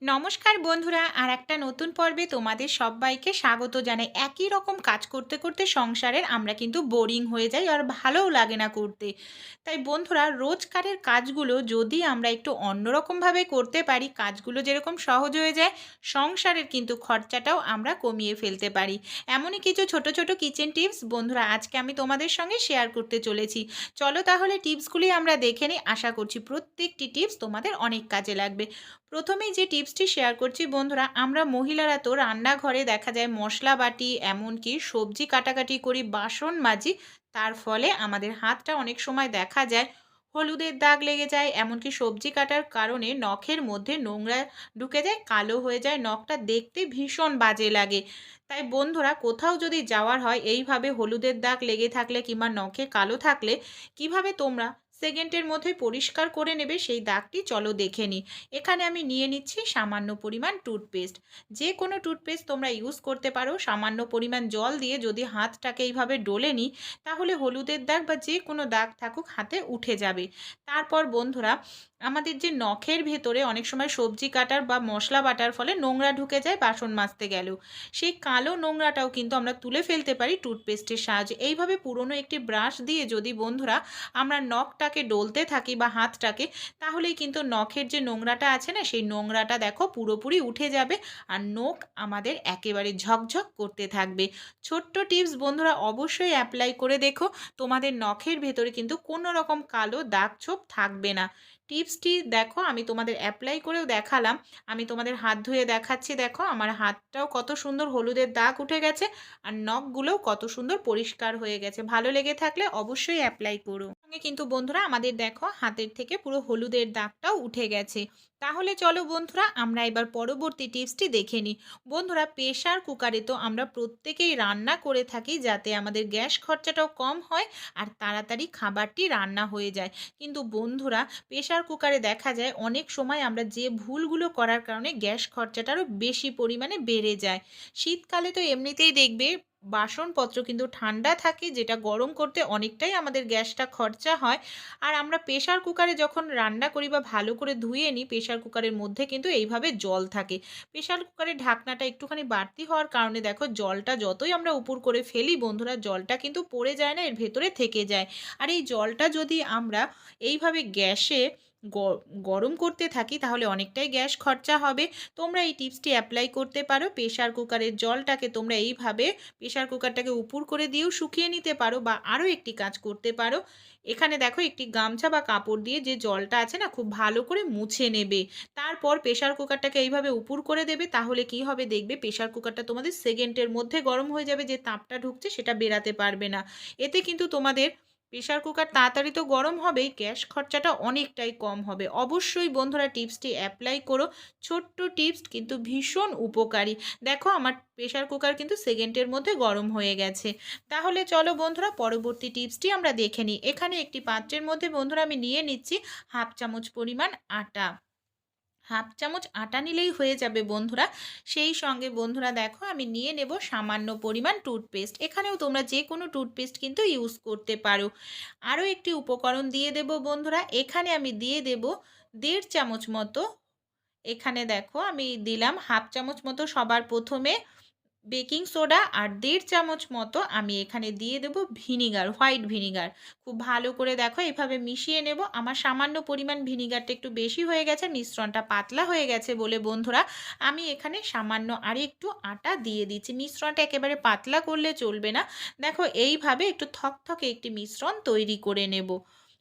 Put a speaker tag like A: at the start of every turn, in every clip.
A: নমস্কার বন্ধুরা, আর একটা নতুন পর্বে তোমাদের সবাইকে স্বাগত জানাই। একই রকম কাজ করতে করতে সংসারের আমরা কিন্তু বোরিং হয়ে যাই আর ভালোও লাগে না করতে। তাই বন্ধুরা, রোজকারের কাজগুলো যদি আমরা একটু অন্যরকমভাবে করতে পারি, কাজগুলো যেরকম সহজ হয়ে যায়, সংসারের কিন্তু খরচাটাও আমরা কমিয়ে ফেলতে পারি। এমনই কিছু ছোট ছোট কিচেন টিপস বন্ধুরা, আজকে আমি তোমাদের সঙ্গে শেয়ার করতে চলেছি। চলো তাহলে টিপসগুলি আমরা দেখে নিই। আশা করছি প্রত্যেকটি টিপস তোমাদের অনেক কাজে লাগবে। প্রথমেই যে টিপসটি শেয়ার করছি, বন্ধুরা, আমরা মহিলারা তো রান্নাঘরে দেখা যায় মশলা বাটি এমনকি সবজি কাটাকাটি করি, বাসন মাজি, তার ফলে আমাদের হাতটা অনেক সময় দেখা যায় হলুদের দাগ লেগে যায়, এমনকি সবজি কাটার কারণে নখের মধ্যে নোংরা ঢুকে যায়, কালো হয়ে যায়, নখটা দেখতে ভীষণ বাজে লাগে। তাই বন্ধুরা, কোথাও যদি যাওয়ার হয়, এইভাবে হলুদের দাগ লেগে থাকলে কিংবা নখে কালো থাকলে কীভাবে তোমরা সেকেন্ডের মধ্যে পরিষ্কার করে নেবে সেই দাগটি, চলো দেখে নিই এখানে আমি নিয়ে নিচ্ছি সামান্য পরিমাণ টুথপেস্ট। যে কোনো টুথপেস্ট তোমরা ইউজ করতে পারো, সামান্য পরিমাণ জল দিয়ে যদি হাতটাকে এইভাবে ডলে নিই তাহলে হলুদের দাগ বা যে কোনো দাগ থাকুক হাতে উঠে যাবে। তারপর বন্ধুরা, আমাদের যে নখের ভেতরে অনেক সময় সবজি কাটার বা মশলা বাটার ফলে নোংরা ঢুকে যায়, বাসন মাজতে গেলেও। সেই কালো নোংরাটাও কিন্তু আমরা তুলে ফেলতে পারি টুথপেস্টের সাহায্যে। এইভাবে পুরনো একটি ব্রাশ দিয়ে যদি বন্ধুরা, আমরা নখটাকে ডলতে থাকি বা হাতটাকে, তাহলেই কিন্তু নখের যে নোংরাটা আছে না, সেই নোংরাটা দেখো পুরোপুরি উঠে যাবে আর নখ আমাদের একেবারে ঝকঝক করতে থাকবে। ছোট্ট টিপস বন্ধুরা অবশ্যই অ্যাপ্লাই করে দেখো। তোমাদের নখের ভেতরে কিন্তু কোনো রকম কালো দাগ ছোপ থাকবে না। টিপসটি দেখো, আমি তোমাদের অ্যাপ্লাই করেও দেখালাম। আমি তোমাদের হাত ধুয়ে দেখাচ্ছি, দেখো, আমার হাতটাও কত সুন্দর হলুদের দাগ উঠে গেছে আর নখগুলোও কত সুন্দর পরিষ্কার হয়ে গেছে। ভালো লেগে থাকলে অবশ্যই অ্যাপ্লাই করো। সঙ্গে কিন্তু বন্ধুরা, আমাদের দেখো, হাতের থেকে পুরো হলুদের দাগটাও উঠে গেছে। তাহলে চলো বন্ধুরা, আমরা এবার পরবর্তী টিপসটি দেখে নিই। বন্ধুরা প্রেশার কুকারে তো আমরা প্রত্যেকেই রান্না করে থাকি যাতে আমাদের গ্যাস খরচাটাও কম হয় আর তাড়াতাড়ি খাবারটি রান্না হয়ে যায়। কিন্তু বন্ধুরা প্রেশার কুকারে দেখা যায়, অনেক সময় আমরা যে ভুলগুলো করার কারণে গ্যাস খরচাটা আরও বেশি পরিমাণে বেড়ে যায়। শীতকালে তো এমনিতেই দেখবে, বাসনপত্র কিন্তু ঠান্ডা থাকে, যেটা গরম করতে অনেকটাই আমাদের গ্যাসটা খরচা হয়। আর আমরা প্রেশার কুকারে যখন রান্না করি বা ভালো করে ধুয়ে নিই প্রেশার কুকারের মধ্যে কিন্তু এইভাবে জল থাকে। প্রেশার কুকারের ঢাকনাটা একটুখানি বাড়তি হওয়ার কারণে দেখো, জলটা যতই আমরা উপর করে ফেলি, বন্ধুরা, জলটা কিন্তু পড়ে যায় না, এর ভেতরে থেকে যায়। আর এই জলটা যদি আমরা এইভাবে গ্যাসে গরম করতে থাকি তাহলে অনেকটাই গ্যাস খরচা হবে। তোমরা এই টিপসটি অ্যাপ্লাই করতে পারো। প্রেশার কুকারের জলটাকে তোমরা এইভাবে প্রেশার কুকারটাকে উপর করে দিয়েও শুকিয়ে নিতে পারো বা আরও একটি কাজ করতে পারো। এখানে দেখো একটি গামছা বা কাপড় দিয়ে যে জলটা আছে না খুব ভালো করে মুছে নেবে। তারপর প্রেশার কুকারটাকে এইভাবে উপর করে দেবে তাহলে কি হবে দেখবে প্রেশার কুকারটা তোমাদের সেকেন্ডের মধ্যে গরম হয়ে যাবে, যে তাপটা ঢুকছে সেটা বেরাতে পারবে না। এতে কিন্তু তোমাদের প্রেশার কুকার তাড়াতাড়ি তো গরম হবেই গ্যাস খরচাটা অনেকটাই কম হবে। অবশ্যই বন্ধুরা টিপসটি অ্যাপ্লাই করো। ছোট্ট টিপস কিন্তু ভীষণ উপকারী। দেখো আমার প্রেশার কুকার কিন্তু সেকেন্ডের মধ্যে গরম হয়ে গেছে। তাহলে চলো বন্ধুরা পরবর্তী টিপসটি আমরা দেখে নিই। এখানে একটি পাত্রের মধ্যে বন্ধুরা আমি নিয়ে নিচ্ছি হাফ চামচ পরিমাণ আটা। হাফ চামচ আটা নিলেই হয়ে যাবে বন্ধুরা। সেই সঙ্গে বন্ধুরা দেখো, আমি নিয়ে নেব সামান্য পরিমাণ টুথপেস্ট। এখানেও তোমরা যে কোনো টুথপেস্ট কিন্তু ইউজ করতে পারো। আরও একটি উপকরণ দিয়ে দেব বন্ধুরা। এখানে আমি দিয়ে দেব দেড় চামচ মতো। এখানে দেখো, আমি দিলাম হাফ চামচ মতো সবার প্রথমে বেকিং সোডা আর দেড় চামচ মতো আমি এখানে দিয়ে দেব ভিনিগার, হোয়াইট ভিনিগার। খুব ভালো করে দেখো, এভাবে মিশিয়ে নেব। আমার সামান্য পরিমাণ ভিনিগারটা একটু বেশি হয়ে গেছে, মিশ্রণটা পাতলা হয়ে গেছে বলে বন্ধুরা, আমি এখানে সামান্য আর একটু আটা দিয়ে দিচ্ছি। মিশ্রণটা একেবারে পাতলা করলে চলবে না। দেখো, এইভাবে একটু থকথকে একটি মিশ্রণ তৈরি করে নেব।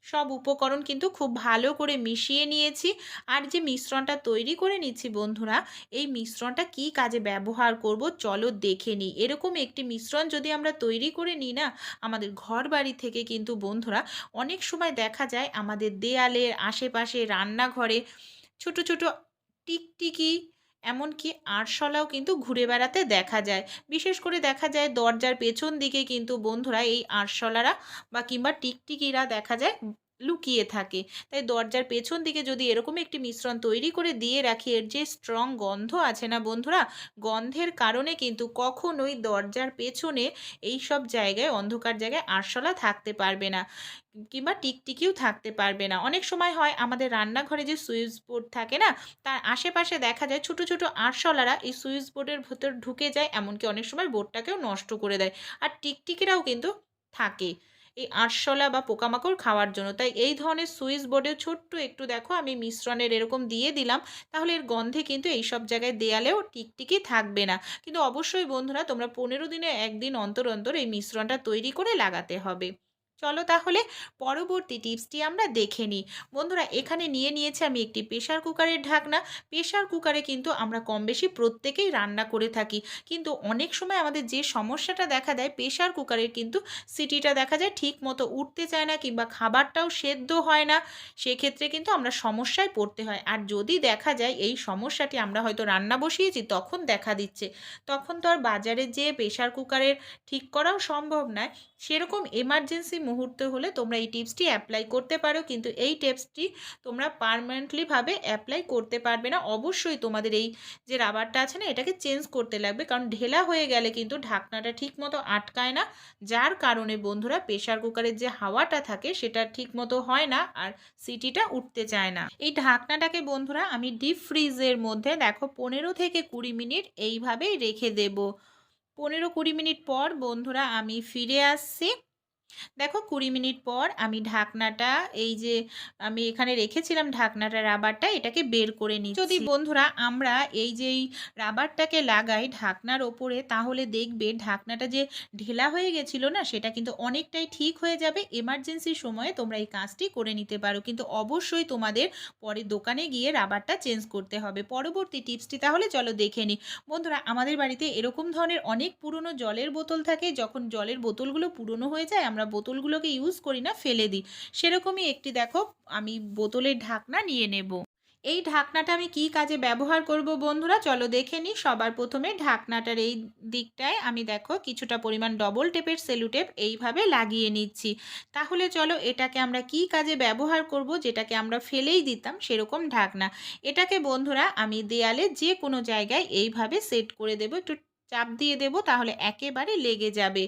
A: সব উপকরণ কিন্তু খুব ভালো করে মিশিয়ে নিয়েছি। আর যে মিশ্রণটা তৈরি করে নিচ্ছি বন্ধুরা, এই মিশ্রণটা কি কাজে ব্যবহার করব চলো দেখে নিই। এরকম একটি মিশ্রণ যদি আমরা তৈরি করে নিই না, আমাদের ঘর বাড়ি থেকে কিন্তু বন্ধুরা অনেক সময় দেখা যায় আমাদের দেয়ালের আশেপাশে রান্নাঘরে ছোট ছোট টিকটিকি এমনকি আরশলাও কিন্তু ঘুরে বেড়াতে দেখা যায়। বিশেষ করে দেখা যায় দরজার পেছন দিকে কিন্তু বন্ধুরা এই আরশলারা বা কিংবা টিকটিকিরা দেখা যায় লুকিয়ে থাকে। তাই দরজার পেছন দিকে যদি এরকম একটি মিশ্রণ তৈরি করে দিয়ে রাখি, এর যে স্ট্রং গন্ধ আছে না বন্ধুরা, গন্ধের কারণে কিন্তু কখনোই দরজার পেছনে এই সব জায়গায়, অন্ধকার জায়গায় আরশোলা থাকতে পারবে না কিংবা টিকটিকিও থাকতে পারবে না। অনেক সময় হয় আমাদের রান্নাঘরে যে সুইচ বোর্ড থাকে না, তার আশেপাশে দেখা যায় ছোট ছোট আরশোলারা এই সুইচ বোর্ডের ভেতর ঢুকে যায়, এমনকি অনেক সময় বোর্ডটাকেও নষ্ট করে দেয়। আর টিকটিকিরাও কিন্তু থাকে। এই আরশোলা বা পোকামাকড় খাওয়ার জন্য। তাই এই ধরনের সুইচ বোর্ডে ছোট্ট একটু দেখো, আমি মিশ্রণের এরকম দিয়ে দিলাম, তাহলে এর গন্ধে কিন্তু এই সব জায়গায় দেয়ালেও টিকটিকি থাকবে না। কিন্তু অবশ্যই বন্ধুরা, তোমরা পনেরো দিনে একদিন অন্তর অন্তর এই মিশ্রণটা তৈরি করে লাগাতে হবে। চলো তাহলে পরবর্তী টিপসটি আমরা দেখে নিই। বন্ধুরা, এখানে নিয়ে নিয়েছি আমি একটি প্রেশার কুকারের ঢাকনা। প্রেশার কুকারে কিন্তু আমরা কম বেশি প্রত্যেকেই রান্না করে থাকি। কিন্তু অনেক সময় আমাদের যে সমস্যাটা দেখা দেয় প্রেশার কুকারের কিন্তু সিটিটা দেখা যায় ঠিক মতো উঠতে চায় না কিংবা খাবারটাও সেদ্ধ হয় না। সেক্ষেত্রে কিন্তু আমরা সমস্যায় পড়তে হয়। আর যদি দেখা যায় এই সমস্যাটি আমরা হয়তো রান্না বসিয়েছি, তখন দেখা দিচ্ছে। তখন তো আর বাজারে যেয়ে প্রেশার কুকারের ঠিক করাও সম্ভব নয়। সেরকম এমার্জেন্সি মুহূর্ত হলে তোমরা এই টিপসটি অ্যাপ্লাই করতে পারো। কিন্তু এই টিপসটি তোমরা পারমানেন্টলিভাবে অ্যাপ্লাই করতে পারবে না। অবশ্যই তোমাদের এই যে রাবারটা আছে না, এটাকে চেঞ্জ করতে লাগবে। কারণ ঢেলা হয়ে গেলে কিন্তু ঢাকনাটা ঠিক মতো আটকায় না। যার কারণে বন্ধুরা প্রেশার কুকারের যে হাওয়াটা থাকে, সেটা ঠিক মতো হয় না আর সিটিটা উঠতে চায় না। এই ঢাকনাটাকে বন্ধুরা আমি ডিপ ফ্রিজের মধ্যে দেখো, পনেরো থেকে কুড়ি মিনিট এইভাবেই রেখে দেব। পনেরো কুড়ি মিনিট পর বন্ধুরা আমি ফিরে আসছি। দেখো কুড়ি মিনিট পর আমি ঢাকনাটা, এই যে আমি এখানে রেখেছিলাম ঢাকনাটা, রাবারটা, এটাকে বের করে নিই যদি বন্ধুরা আমরা এই যে রাবারটাকে লাগাই ঢাকনার ওপরে, তাহলে দেখবে ঢাকনাটা যে ঢেলা হয়ে গেছিল না, সেটা কিন্তু অনেকটাই ঠিক হয়ে যাবে। এমার্জেন্সি সময়ে তোমরা এই কাজটি করে নিতে পারো। কিন্তু অবশ্যই তোমাদের পরে দোকানে গিয়ে রাবারটা চেঞ্জ করতে হবে। পরবর্তী টিপসটি তাহলে চলো দেখে নিই বন্ধুরা, আমাদের বাড়িতে এরকম ধরনের অনেক পুরনো জলের বোতল থাকে। যখন জলের বোতলগুলো পুরনো হয়ে যায়, আমরা বোতলগুলোকে ইউজ করি না, ফেলে দিই। সেরকমই একটি, দেখো, আমি বোতলের ঢাকনা নিয়ে নেব। এই ঢাকনাটা আমি কি কাজে ব্যবহার করব বন্ধুরা? চলো দেখে নিই। সবার প্রথমে ঢাকনাটার এই দিকটায় আমি, দেখো, কিছুটা পরিমাণ ডবল টেপের সেলুটেপ এইভাবে লাগিয়ে নিচ্ছি। তাহলে চলো, এটাকে আমরা কি কাজে ব্যবহার করব? যেটাকে আমরা ফেলেই দিতাম, সেরকম ঢাকনা। এটাকে বন্ধুরা, আমি দেয়ালে যে কোনো জায়গায় এইভাবে সেট করে দেবো। একটু চাপ দিয়ে দেব, তাহলে একেবারে লেগে যাবে।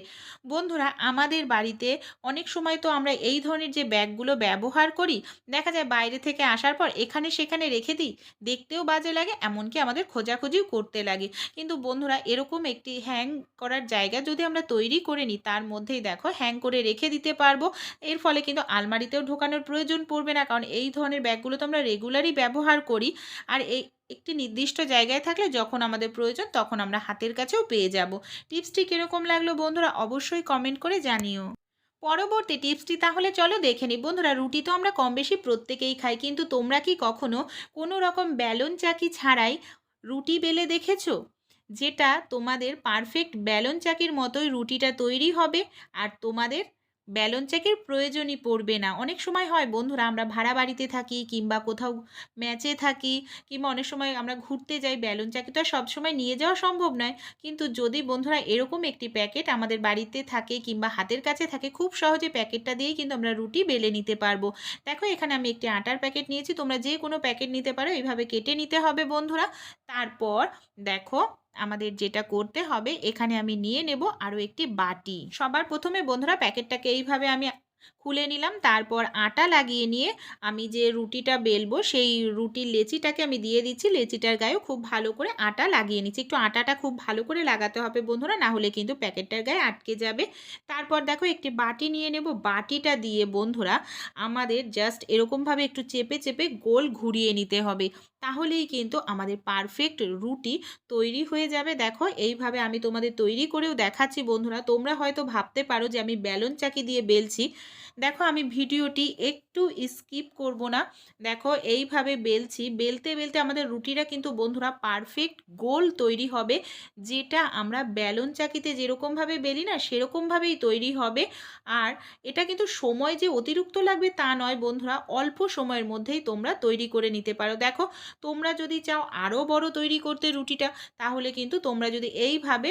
A: বন্ধুরা, আমাদের বাড়িতে অনেক সময় তো আমরা এই ধরনের যে ব্যাগগুলো ব্যবহার করি, দেখা যায় বাইরে থেকে আসার পর এখানে সেখানে রেখে দিই, দেখতেও বাজে লাগে, এমনকি আমাদের খোঁজাখুঁজিও করতে লাগে। কিন্তু বন্ধুরা, এরকম একটি হ্যাং করার জায়গা যদি আমরা তৈরি করে নিই, তার মধ্যেই দেখো হ্যাং করে রেখে দিতে পারব। এর ফলে কিন্তু আলমারিতেও ঢোকানোর প্রয়োজন পড়বে না, কারণ এই ধরনের ব্যাগগুলো তো আমরা রেগুলারই ব্যবহার করি। আর এই একটি নির্দিষ্ট জায়গায় থাকলে যখন আমাদের প্রয়োজন তখন আমরা হাতের কাছেও পেয়ে যাব। টিপসটি কীরকম লাগল বন্ধুরা অবশ্যই কমেন্ট করে জানিও। পরবর্তী টিপসটি তাহলে চলো দেখে নিই। বন্ধুরা রুটি তো আমরা কম বেশি প্রত্যেকেই খাই, কিন্তু তোমরা কি কখনো কোনো রকম ব্যালন চাকি ছাড়াই রুটি বেলে দেখেছ? যেটা তোমাদের পারফেক্ট ব্যালন চাকির মতোই রুটিটা তৈরি হবে আর তোমাদের ব্যালন চেকের প্রয়োজনই পড়বে না। অনেক সময় হয়, বন্ধুরা, আমরা ভাড়া বাড়িতে থাকি কিংবা কোথাও ম্যাচে থাকি কিংবা অনেক সময় আমরা ঘুরতে যাই, ব্যালন চাকি তো আর সবসময় নিয়ে যাওয়া সম্ভব নয়। কিন্তু যদি বন্ধুরা এরকম একটি প্যাকেট আমাদের বাড়িতে থাকে কিংবা হাতের কাছে থাকে, খুব সহজে প্যাকেটটা দিয়েই কিন্তু আমরা রুটি বেলে নিতে পারব। দেখো, এখানে আমি একটি আটার প্যাকেট নিয়েছি, তোমরা যে কোনো প্যাকেট নিতে পারো এইভাবে কেটে নিতে হবে বন্ধুরা। তারপর দেখো আমাদের যেটা করতে হবে, এখানে আমি নিয়ে নেব আরও একটি বাটি। সবার প্রথমে বন্ধুরা প্যাকেটটাকে এইভাবে আমি খুলে নিলাম, তারপর আটা লাগিয়ে নিয়ে আমি যে রুটিটা বেলবো, সেই রুটির লেচিটাকে আমি দিয়ে দিচ্ছি। লেচিটার গায়েও খুব ভালো করে আটা লাগিয়ে নিচ্ছি। একটু আটাটা খুব ভালো করে লাগাতে হবে বন্ধুরা, না হলে কিন্তু প্যাকেটটার গায়ে আটকে যাবে। তারপর দেখো একটি বাটি নিয়ে নেব। বাটিটা দিয়ে বন্ধুরা আমাদের জাস্ট এরকমভাবে একটু চেপে চেপে গোল ঘুরিয়ে নিতে হবে। তাহলেই কিন্তু আমাদের পারফেক্ট রুটি তৈরি হয়ে যাবে। দেখো, এইভাবে আমি তোমাদের তৈরি করেও দেখাচ্ছি বন্ধুরা। তোমরা হয়তো ভাবতে পারো যে আমি ব্যালন চাকি দিয়ে বেলছি। দেখো, আমি ভিডিওটি একটু স্কিপ করব না। দেখো, এইভাবে বেলছি। বেলতে বেলতে আমাদের রুটিটা কিন্তু বন্ধুরা পারফেক্ট গোল তৈরি হবে। যেটা আমরা ব্যালন চাকিতে যেরকমভাবে বেলি না, সেরকমভাবেই তৈরি হবে। আর এটা কিন্তু সময় যে অতিরিক্ত লাগবে তা নয় বন্ধুরা, অল্প সময়ের মধ্যেই তোমরা তৈরি করে নিতে পারো। দেখো, তোমরা যদি চাও আরও বড় তৈরি করতে রুটিটা, তাহলে কিন্তু তোমরা যদি এইভাবে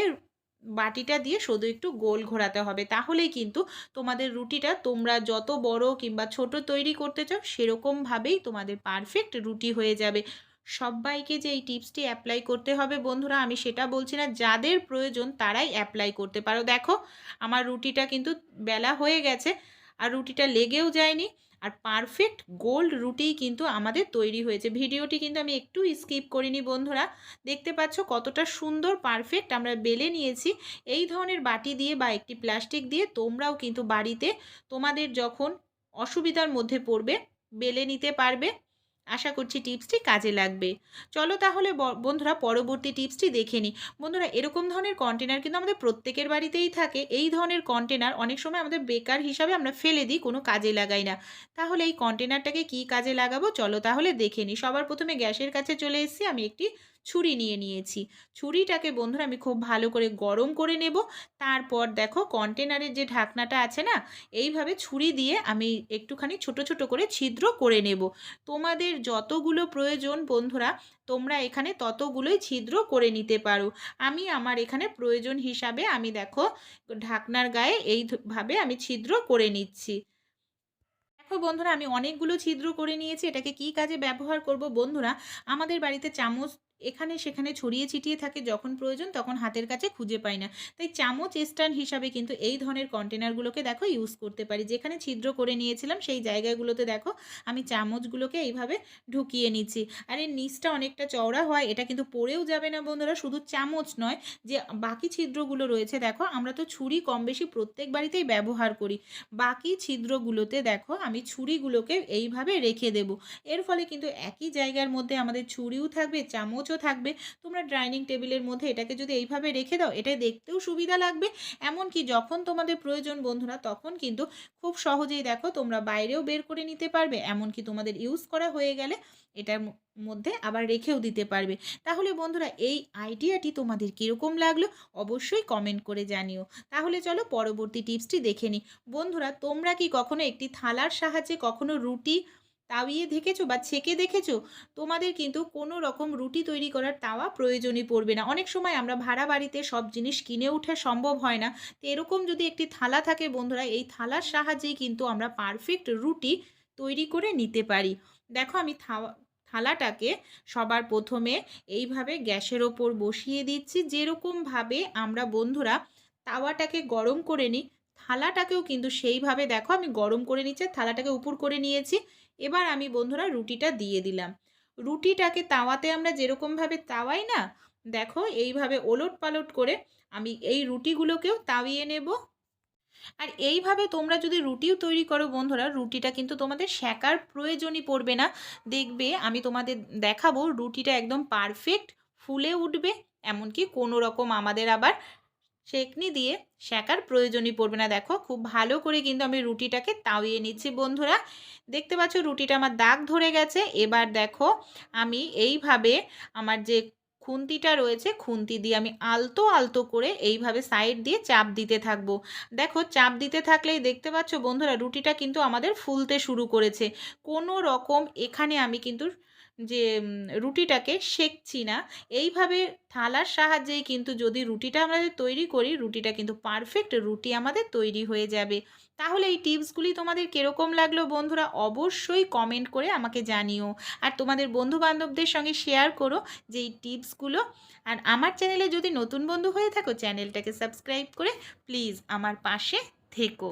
A: বাটিটা দিয়ে শুধু একটু গোল ঘোরাতে হবে। তাহলেই কিন্তু তোমাদের রুটিটা তোমরা যত বড় কিংবা ছোট তৈরি করতে চাও, সেরকমভাবেই তোমাদের পারফেক্ট রুটি হয়ে যাবে। সবাইকে যে এই টিপসটি অ্যাপ্লাই করতে হবে বন্ধুরা, আমি সেটা বলছি না, যাদের প্রয়োজন তারাই অ্যাপ্লাই করতে পারো। দেখো, আমার রুটিটা কিন্তু বেলা হয়ে গেছে, আর রুটিটা লেগেও যায়নি। আর পারফেক্ট গোল্ড রুটি কিন্তু আমাদের তৈরি হয়েছে। ভিডিওটি কিন্তু আমি একটু স্কিপ করিনি বন্ধুরা। দেখতে পাচ্ছ কতটা সুন্দর পারফেক্ট আমরা বেলে নিয়েছি। এই ধরনের বাটি দিয়ে বা একটি প্লাস্টিক দিয়ে তোমরাও কিন্তু বাড়িতে তোমাদের যখন অসুবিধার মধ্যে পড়বে, বেলে নিতে পারবে। আশা করছি টিপসটি কাজে লাগবে। চলো তাহলে বন্ধুরা পরবর্তী টিপসটি দেখে নিই। বন্ধুরা এরকম ধরনের কন্টেনার কিন্তু আমাদের প্রত্যেকের বাড়িতেই থাকে। এই ধরনের কন্টেনার অনেক সময় আমাদের বেকার হিসাবে আমরা ফেলে দিই, কোনো কাজে লাগাই না। তাহলে এই কন্টেনারটাকে কি কাজে লাগাবো? চলো তাহলে দেখে নিই। সবার প্রথমে গ্যাসের কাছে চলে এসেছি। আমি একটি ছুরি নিয়ে নিয়েছি। ছুরিটাকে বন্ধুরা আমি খুব ভালো করে গরম করে নেব। তারপর দেখো কন্টেনারের যে ঢাকনাটা আছে না, এইভাবে ছুরি দিয়ে আমি একটুখানি ছোট ছোট করে ছিদ্র করে নেব। তোমাদের যতগুলো প্রয়োজন বন্ধুরা, তোমরা এখানে ততগুলোই ছিদ্র করে নিতে পারো। আমি আমার এখানে প্রয়োজন হিসাবে আমি দেখো ঢাকনার গায়ে এইভাবে আমি ছিদ্র করে নিচ্ছি। দেখো বন্ধুরা আমি অনেকগুলো ছিদ্র করে নিয়েছি। এটাকে কি কাজে ব্যবহার করব বন্ধুরা, আমাদের বাড়িতে চামচ এখানে সেখানে ছড়িয়ে ছিটিয়ে থাকে যখন প্রয়োজন তখন হাতের কাছে খুঁজে পাই না। তাই চামচ স্ট্যান্ড হিসাবে কিন্তু এই ধরনের কন্টেনারগুলোকে দেখো ইউজ করতে পারি। যেখানে ছিদ্র করে নিয়েছিলাম সেই জায়গাগুলোতে দেখো আমি চামচগুলোকে এইভাবে ঢুকিয়ে নিচ্ছি। আর এর নিচটা অনেকটা চওড়া হয়, এটা কিন্তু পড়েও যাবে না বন্ধুরা, শুধু চামচ নয়, যে বাকি ছিদ্রগুলো রয়েছে দেখো আমরা তো ছুরি কম বেশি প্রত্যেক বাড়িতেই ব্যবহার করি। বাকি ছিদ্রগুলোতে দেখো আমি ছুরিগুলোকে এইভাবে রেখে দেব। এর ফলে কিন্তু একই জায়গার মধ্যে আমাদের ছুরিও থাকবে, চামচও থাকবে। তোমরা ডাইনিং টেবিলের মধ্যে এটাকে যদি এইভাবে রেখে দাও এটা দেখতেও সুবিধা লাগবে। এমনকি যখন তোমাদের প্রয়োজন, বন্ধুরা, তখন কিন্তু খুব সহজেই দেখো তোমরা বাইরেও বের করে নিতে পারবে। এমনকি তোমাদের ইউজ করা হয়ে গেলে এটার মধ্যে আবার রেখেও দিতে পারবে। তাহলে, বন্ধুরা, এই আইডিয়াটি তোমাদের কীরকম লাগল অবশ্যই কমেন্ট করে জানিও। তাহলে, চলো পরবর্তী টিপসটি দেখে নিই। বন্ধুরা, তোমরা কি কখনো একটি থালার সাহায্যে কখনো রুটি তাওয়িয়ে দেখেছ বা ছেঁকে দেখেছ? তোমাদের কিন্তু কোনো রকম রুটি তৈরি করার তাওয়া প্রয়োজনই পড়বে না। অনেক সময় আমরা ভাড়া বাড়িতে সব জিনিস কিনে উঠে সম্ভব হয় না। তো এরকম যদি একটি থালা থাকে বন্ধুরা, এই থালার সাহায্যেই কিন্তু আমরা পারফেক্ট রুটি তৈরি করে নিতে পারি। দেখো আমি থাওয়া, থালাটাকে সবার প্রথমে এইভাবে গ্যাসের ওপর বসিয়ে দিচ্ছি। যেরকমভাবে আমরা বন্ধুরা তাওয়াটাকে গরম করে নিই থালাটাকেও কিন্তু সেইভাবে দেখো, আমি গরম করে নিচ্ছি থালাটাকে উপর করে নিয়েছি। এবার আমি বন্ধুরা রুটিটা দিয়ে দিলাম। রুটিটাকে তাওয়াতে আমরা যেরকমভাবে তাওয়াই না, দেখো এইভাবে ওলট পালট করে আমি এই রুটিগুলোকেও তাওয়িয়ে নেব। আর এইভাবে তোমরা যদি রুটিও তৈরি করো বন্ধুরা, রুটিটা কিন্তু তোমাদের শেখার প্রয়োজনই পড়বে না। দেখবে আমি তোমাদের দেখাবো রুটিটা একদম পারফেক্ট ফুলে উঠবে, এমনকি কোনো রকম আমাদের আবার সেকনি দিয়ে শেখার প্রয়োজনই পড়বে না। দেখো, খুব ভালো করে কিন্তু আমি রুটিটাকে তাওয়িয়ে নিচ্ছি বন্ধুরা। দেখতে পাচ্ছ রুটিটা আমার দাগ ধরে গেছে। এবার দেখো, আমি এইভাবে আমার যে খুন্তিটা রয়েছে, খুন্তি দিয়ে আমি আলতো আলতো করে এইভাবে সাইড দিয়ে চাপ দিতে থাকব। দেখো, চাপ দিতে থাকলেই দেখতে পাচ্ছ বন্ধুরা, রুটিটা কিন্তু আমাদের ফুলতে শুরু করেছে। কোনো রকম এখানে আমি কিন্তু যে রুটিটাকে সেঁকছি না। এইভাবে থালার সাহায্যেই কিন্তু যদি রুটিটা আমরা তৈরি করি, রুটিটা কিন্তু পারফেক্ট রুটি আমাদের তৈরি হয়ে যাবে। তাহলে এই টিপসগুলি তোমাদের কীরকম লাগল বন্ধুরা অবশ্যই কমেন্ট করে আমাকে জানিও। আর তোমাদের বন্ধু বান্ধবদের সঙ্গে শেয়ার করো যে এই টিপসগুলো। আর আমার চ্যানেলে যদি নতুন বন্ধু হয়ে থাকো চ্যানেলটাকে সাবস্ক্রাইব করে প্লিজ আমার পাশে থেকো।